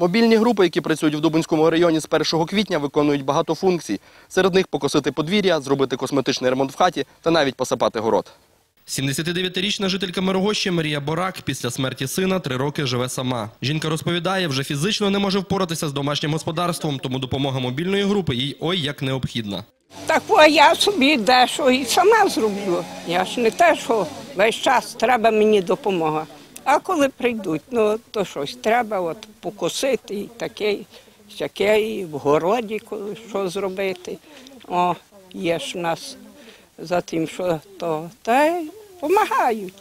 Мобільні групи, які працюють в Дубинському районі з 1 квітня, виконують багато функцій. Серед них покосити подвір'я, зробити косметичний ремонт в хаті та навіть посапати город. 79-річна жителька Мирогощі Марія Борак після смерті сина три роки живе сама. Жінка розповідає, вже фізично не може впоратися з домашнім господарством, тому допомога мобільної групи їй ой як необхідна. Так о, я собі дещо і сама зроблю. Я ж не те, що весь час треба мені допомога. А коли прийдуть, ну то щось треба от покосити і таке, всяке, і в городі коли що зробити. О, є ж нас за тим, що то, та й допомагають.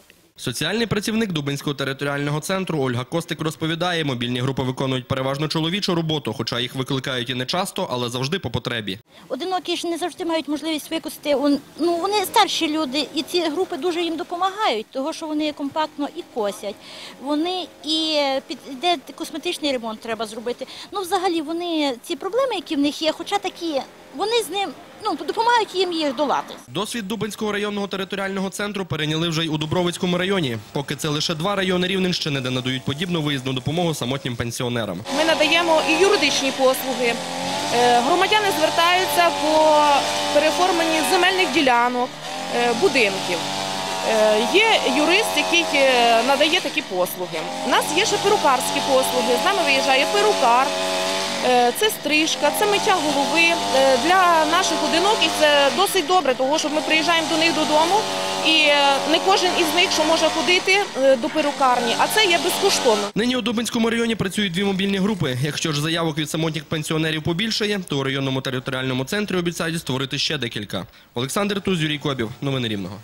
Соціальний працівник Дубинського територіального центру Ольга Костик розповідає, мобільні групи виконують переважно чоловічу роботу, хоча їх викликають і не часто, але завжди по потребі. Одинокі ж не завжди мають можливість викосити. Он- Ну, вони старші люди, і ці групи дуже їм допомагають, того що вони компактно і косять. Вони і під де косметичний ремонт треба зробити. Ну, взагалі, вони ці проблеми, які в них є, хоча такі, вони з ним ну допомагають їм їх долати. Досвід Дубинського районного територіального центру перейняли вже й у Дубровицькому районі. Поки це лише два райони Рівненщини, де надають подібну виїзну допомогу самотнім пенсіонерам. Ми надаємо і юридичні послуги. Е, Громадяни звертаються по переформленні земельних ділянок, е, будинків. Е, Є юрист, який надає такі послуги. У нас є ще перукарські послуги. З нами виїжджає перукар. Е, Це стрижка, це миття голови. Е, Для наших одиноких це досить добре, тому що ми приїжджаємо до них додому, і е, не кожен із них, що може ходити до перукарні, а це є безкоштовно. Нині у Дубинському районі працюють дві мобільні групи. Якщо ж заявок від самотніх пенсіонерів побільшає, то у районному територіальному центрі обіцяють створити ще декілька. Олександр Туз, Юрій Кобів. Новини Рівного.